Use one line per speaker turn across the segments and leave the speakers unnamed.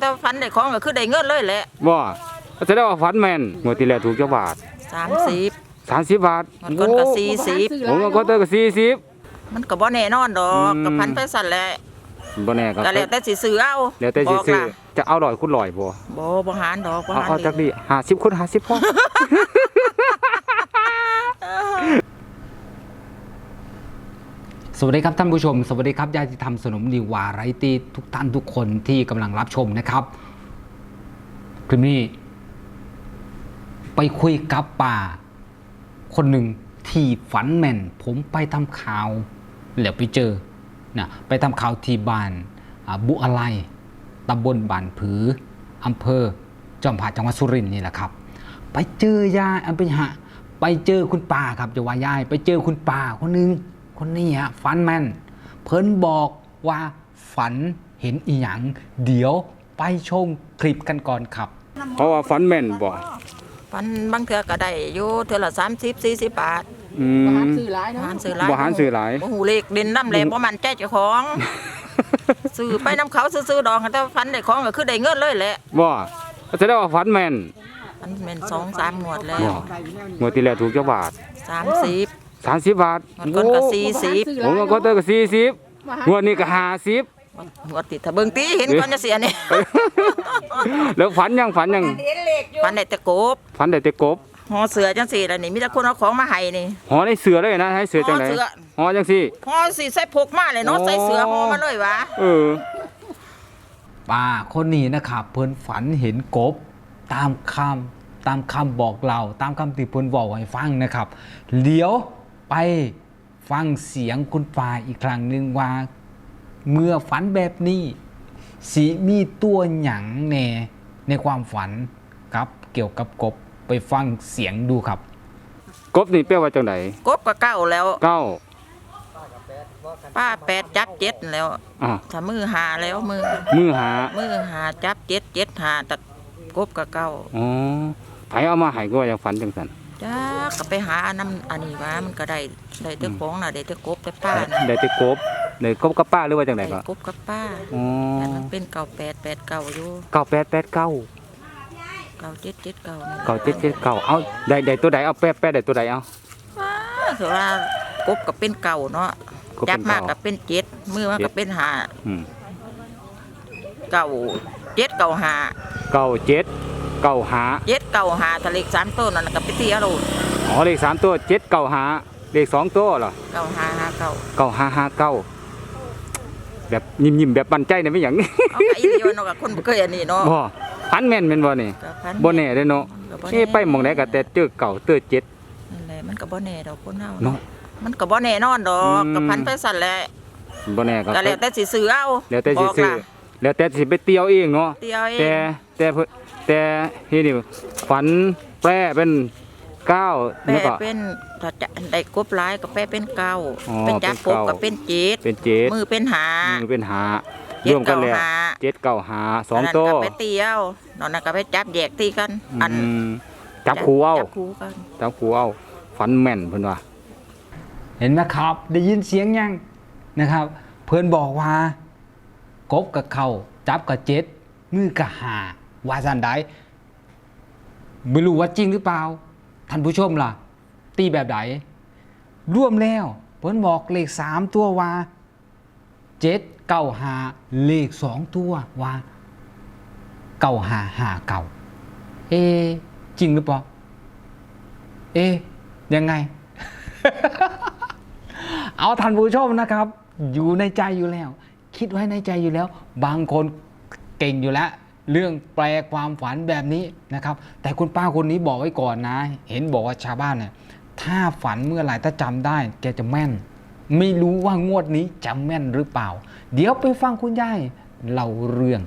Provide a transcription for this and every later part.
แต่ฟันได้ของก็คือได้เงินเลยแหละ
บ่แสดงว่าฝันแม่นงวดที่แล้วถูกจักบาท
30
30บาท
มันก่อนก็40
ผมก็เตอร์ก็40
มันก็บ่แน่นอนดอก
อืม
ก็พันไปสั่นแหละ
บ่แน่ก็
ก็แล้วแต่สิซื้อเอา
แล้วแต่สิ
บอก
ซื้อ
ล่ะ
จะเอาร้อยคูณร้อยบ่
บ่บ่หารดอกบ่
เอา
หาร
เอาจักดี50คูณ50พอ
สวัสดีครับท่านผู้ชม สวัสดีครับญาติธรรมสนมดีวาไรตี้ทุกท่านทุกคนที่กำลังรับชมนะครับ คลิปนี้ ไปคุยกับป่า คนหนึ่งที่ฝันแม่น ผมไปทำข่าวแล้วไปเจอนะไปทำข่าวที่บ้านบุอะไรตำบลบ้านผืออำเภอ จอมผาจังหวัดสุรินทร์นี่แหละครับ ไปเจอยายอันเป็นหะไปเจอคุณป่าครับจะว่ายายไปเจอคุณป่าคนหนึ่ง คนนี้ฮะฝันแม่นเพิ่นบอกว่าฝันเห็นอีหยังเดี๋ยวไปชมคลิปกันก่อนครับ
เพราะว่าฝันแม่นบ่
ฟันบางเทื่อก็ได้อยู่เทื่อละ30 40บาท
อืม
หารซื้อหลาย
บ่หารซื้อหลาย
บ่ฮู้เลขเด่นนำแลบ่มั่นใจเจ้าของซื้อไปนํเขาซื้อๆดอกแต่ฟันได้ของก็คือได้เงินเลยแหละ
บ่แสดงว่าฝันแม่น
มันเป็น2 3งวดแล้ว
บ่งวดที่แล้วถูกจักบาท
30
30บาท
มันก่อนก็40
ผมก็เตอร์ก็40งวดนี้ก็50
งวดติดถ้าเบิ่งตีเห็นก่อนจะเสียนี่
แล้วฝันยังฝันยัง
ฟันได้แต่กบ
ฝันได้แต่กบ
ห่อเสือจังซี่ล่ะนี่มีแต่คนเอาของมาให้นี่
หอในเสือเลยนะให้เสือจังได
ห่อเสือ
หอจังซี่
ห่อสิใส่พกมาเลยเนาะ
โอ้
ใส่เสือห่อมาเลยวะ
เออ
ป้าคนนี้นะครับเพิ่นฝันเห็นกบตามคำตามคำบอกเราตามคำที่เพิ่นบอกให้ฟังนะครับเดี๋ยว ไปฟังเสียงคุณป้าอีกครั้งหนึ่งว่า เมื่อฝันแบบนี้สีมีตัวหยังแน่ในความฝันครับ เกี่ยวกับกบไปฟังเสียงดูครับ
กบนี่แปลว่าจังได
กบก็เก้าแล้ว
เก้า
ป้าแปดจับเจ็ดแล้ว
อะ
ถ้ามือหาแล้วมือ
มือหา
มือหาจับเจ็ดเจ็ดหาแต่กบก็เก้า
อ๋อไผเอามาให้ก็ว่าจังฝันจังซั่น
จ้าก็ไปหาน้ำอันนี้วะมันก็ได้ได้แต่ของน่ะได้แต่กบแต่ป้าน่ะ
ได้แต่กบได้กบกับป้าหรือว่าจังได
ได้
ก็
กบกับป้า
อ๋อ
แต่มันเป็นเก่าแปดแปดเก่าอยู่
9889
เก่าเจ็ดเจ็ดเก่านี่
เก้าเจ็ดเจ็ดเก้าเอาได้ได้ตัวใดเอาแป๊ะแป๊ะได้ตัวใดเอา
ว้าคือว่ากบก็เป็นเก่าเนาะ
กบเป็นเก่า
จับมากก็เป็นเจ็ดมือมันก็เป็นหา
อืม
เก่าเจ็ดเก่าหา
เก้า เจ็ดเก้าหา
เจ็ดเก่าหาทะเลขสามต้นนั่นนะก็ไปเที่ยวโลด
อ๋อเลขสามตัวเจ็ดเก้าหาเลขสองตัวเหรอ
เก่าหาหาเก่า
เก้าห้าห้าเก้าแบบยิ้มยิ้มๆแบบบันใจเนี่ยไม่หยัง
เอาไก่เดียวเนาะกับคนบ่เคยอันนี้เนาะ
บ่พันแม่นแม่นบ่นี่
ก็พัน
บ่แน่เด้อเนาะ
ก็บ่
เอ้ไปหม่องไหนก็แต่เจอเก่าเจอเจ็ด
นั่นแหละมันก็บ่แน่ดอกคนเฮา
เนาะ
เนาะมันก็บ่แน่นอนดอก
อืม
ก็พันไปสั่นแหละ
บ่แน่ก็
ก็แล้วแต่สิซื้อเอา
แล้วแต่สิ
บอก
ซื้อ
ล่ะ
แล้วแต่สิไปเตียวเองเนาะ
เที่ยวเอ
แต่
ง
แต่เพิ่น แต่เฮ็ดนี่ฝันแปรเป็นเก้า
แป
แล้ว
ล
ก็
เป็นถ้าจะได้กบหลายก็แปลเป็นเก้า
อ๋อ
เป็นจับ
เป็น
กบ
เก้า
ก็เป็นเจ็ด
เป็นเจ็ด
มือเป็นหา
มือเป็นหา
เจ็
ร
ด
วมกันแล้ว
เก้าหา
เจ็ดเก้าหาสอง
นนั้น
ตัว
ก็ไปเที่ยวนอกนั้นก็ไปจับแยกตีกัน อัน
อืมจับคู่เอา
จับคู่กัน
จับคู่เอา ฝันแม่นเพิ่นว่า
เห็นไหมครับ ได้ยินเสียงยังนะครับ เพื่อนบอกว่ากบกับเขาจับกับเจ็ดมือกับหา ว่าสันได้ไม่รู้ว่าจริงหรือเปล่า ท่านผู้ชมล่ะ ตีแบบไหนร่วมแล้ว เพื่นบอกเลขสามตัวว่าเจ็ดเก้าหาเลขสองตัวว่าเก้าหาหาเก่าเอ จริงหรือเปล่า เอ ยังไง เอาท่านผู้ชมนะครับ อยู่ในใจอยู่แล้ว คิดไว้ในใจอยู่แล้ว บางคนเก่งอยู่แล้ว เรื่องแปลความฝันแบบนี้นะครับ แต่คุณป้าคนนี้บอกไว้ก่อนนะ เห็นบอกว่าชาวบ้านเนี่ยถ้าฝันเมื่อไหร่ถ้าจำได้ แกจะแม่น ไม่รู้ว่างวดนี้จำแม่นหรือเปล่า เดี๋ยวไปฟังคุณยายเล่าเรื่อง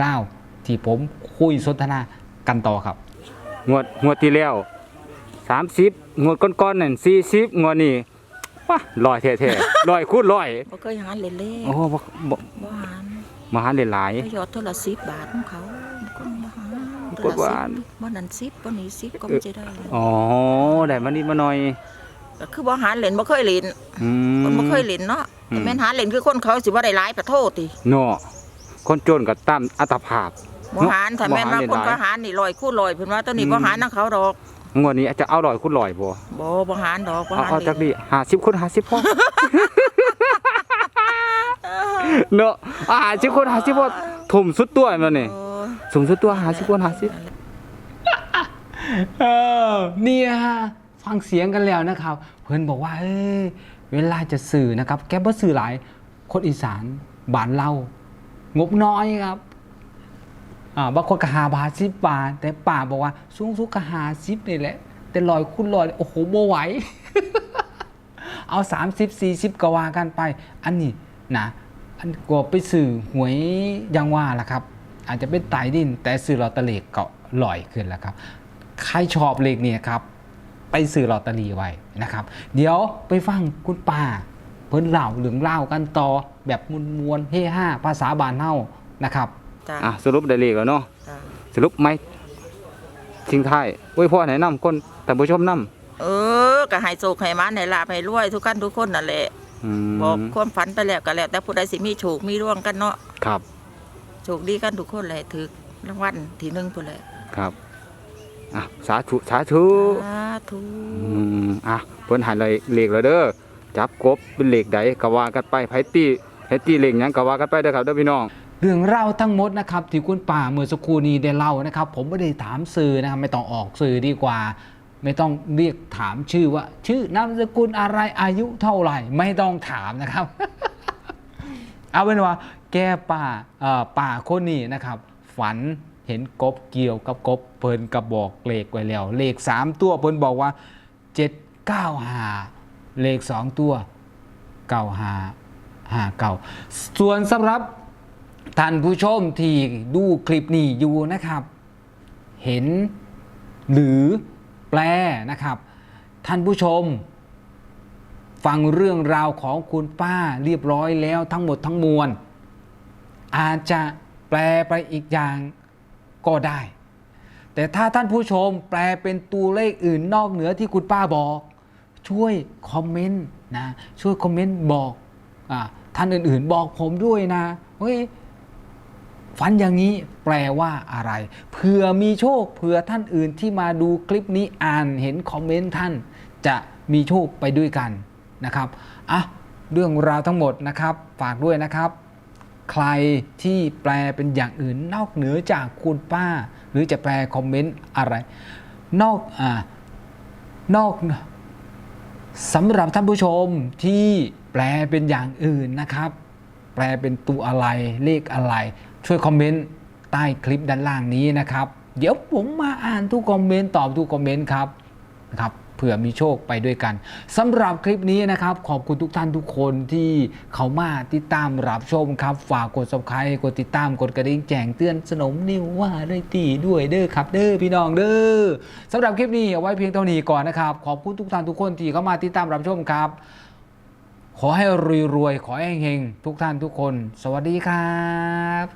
ราวที่ผมคุยสนทนากันต่อครับ
งวดงวดที่แล้ว30งวดก่อนๆนั่น40งวดนี้ว้าลอยแท้ๆลอยคูณร้อย
บ่เคยหาเล่นเล่
โอ้บ่บ่
บ่หาร
มาหาหลาย
ก็ยอดเท่าละ10บาทของเขาก็บ่หาร
กดหวาน
บ่นั้น10บ่นี้10ก็ไม่จะได้
ๆอ๋อได้มานิดมาหน่อย
ก็คือบ่หารเล่นบ่เคยเล่น
อืม
คนบ่เคยเล่นเนาะ
อืม
แต่แม่นหาเล่นคือคนเขาสิบ่ได้หลายประโทษติ
เนาะคนจนก็ตามอัตภาพ
บ่หารถ้าแม่นว่าคนก็หารนี่ลอยคู่ลอยเพิ่นว่าตัวนี้บ่หารนังเขาดอก
งวดนี้อาจจะเอาร้อยคุณร้อยบ่
บ่บ่หารดอกบ่
เอา
หาร
เอาจักดี50คูณ50พอ เนาะอ่า50คูณ50พอทุ่มสุดตัวมันนี่
เออ
สูงสุดตัว50คูณ50
เออเนี่ยฮะฟังเสียงกันแล้วนะครับ เพื่อนบอกว่าเอ้ยเวลาจะสื่อนะครับ แกบ่สื่อหลาย คนอีสานบ้านเรางบน้อยครับอ่าบางคนก็หาบาทสิบบาทแต่ป่าบอกว่าสูงสุดก็หาสิบนี่แหละ แต่ลอยคุณลอยโอ้โหบ่ไหว เอา 30 40 ก็ว่ากันไป อันนี้นะ อันก็ไปสื่อหวยอยังว่าล่ะครับ อาจจะเป็นไตดิน แต่สื่อลอตเตอรี่ก็ลอยขึ้นแล้วครับ ใครชอบเลขเนี่ยครับ ไปซื้อลอตเตอรี่ไว้นะครับ เดี๋ยวไปฟังคุณป้าเพิ่นเล่าเรื่องเล่ากันต่อแบบมวลมวลๆเฮฮาภาษาบานเฮานะครับ
จ้ะ
อะสรุปได้เลขแล้วเนาะ
จ้ะ
สรุปไหมทิ้งท้ายอวยพรให้นำคนท่านผู้ชมนำ
เออก็ให้โชคให้มันให้ลาภให้รวยทุกกันทุกคนนั่นแหละ
อืม
บอกความฝันไปแล้วก็แล้ว แต่ผู้ใดสิมีโชคมีร่วงกันเนาะ
ครับ
โชคดีกันทุกคนเลยถือรางวัลที่หนึ่งพุ่นเลย
ครับอะสาธุสาธุ
สาธุ
อืมอะเพิ่นใหายเลยเลขแล้วเด้อจับกบเป็นเลขใดก็ว่ากันไปไผตีไผตีเลขหยังก็ว่ากันไปเด้อครับเด้อพี่น้อง
เรื่องเล่าทั้งหมดนะครับที่คุณป่าเมื่อสักครู่นี้ได้เล่านะครับ ผมไม่ได้ถามสื่อนะครับไม่ต้องออกสื่อดีกว่า ไม่ต้องเรียกถามชื่อว่า ชื่อนามสกุลอะไรอายุเท่าไหร่ ไม่ต้องถามนะครับ เอาเป็นว่า แก้ป่าป่าคนนี้นะครับ ฝันเห็นกบเกี่ยวกับกบเพิ่นกระบอกเลขไว้แล้ว เลขสามตัวเพิ่นบอกว่าเจ็ดเก้าหาเลขสองตัวเก้าหาหาเก้าส่วนสำหรับท่านผู้ชมที่ดูคลิปนี้อยู่นะครับ เห็นหรือ แปลนะครับ ท่านผู้ชม ฟังเรื่องราวของคุณป้าเรียบร้อยแล้วทั้งหมดทั้งมวล อาจจะแปลไปอีกอย่างก็ได้ แต่ถ้าท่านผู้ชมแปลเป็นตัวเลขอื่นนอกเหนือที่คุณป้าบอก ช่วยคอมเมนต์นะช่วยคอมเมนต์บอกอท่านอื่นๆ บอกผมด้วยนะเฮ้ย ฝันอย่างนี้แปลว่าอะไร เผื่อมีโชค เผื่อท่านอื่นที่มาดูคลิปนี้อ่านเห็นคอมเมนต์ท่าน จะมีโชคไปด้วยกันนะครับอะเรื่องราวทั้งหมดนะครับ ฝากด้วยนะครับ ใครที่แปลเป็นอย่างอื่น นอกเหนือจากคุณป้า หรือจะแปลคอมเมนต์อะไร นอกอ่านอกสำหรับท่านผู้ชมที่แปลเป็นอย่างอื่นนะครับ แปลเป็นตัวอะไรเลขอะไร ช่วยคอมเมนต์ใต้คลิปด้านล่างนี้นะครับ เดี๋ยวผมมาอ่านทุกคอมเมนต์ตอบทุกคอมเมนต์ครับนะครับเผื่อมีโชคไปด้วยกันสำหรับคลิปนี้นะครับ ขอบคุณทุกท่านทุกคนที่เขามาติดตามรับชมครับ ฝากกด subscribe กดติดตามกดกระดิ่งแจ้งเตือนสนมนิวว่าได้ตีด้วยเด้อครับเด้อพี่น้องเด้อสำหรับคลิปนี้เอาไว้เพียงเท่านี้ก่อนนะครับ ขอบคุณทุกท่านทุกคนที่เข้ามาติดตามรับชมครับ ขอให้รวยๆขอให้เฮงๆทุกท่านทุกคน สวัสดีครับ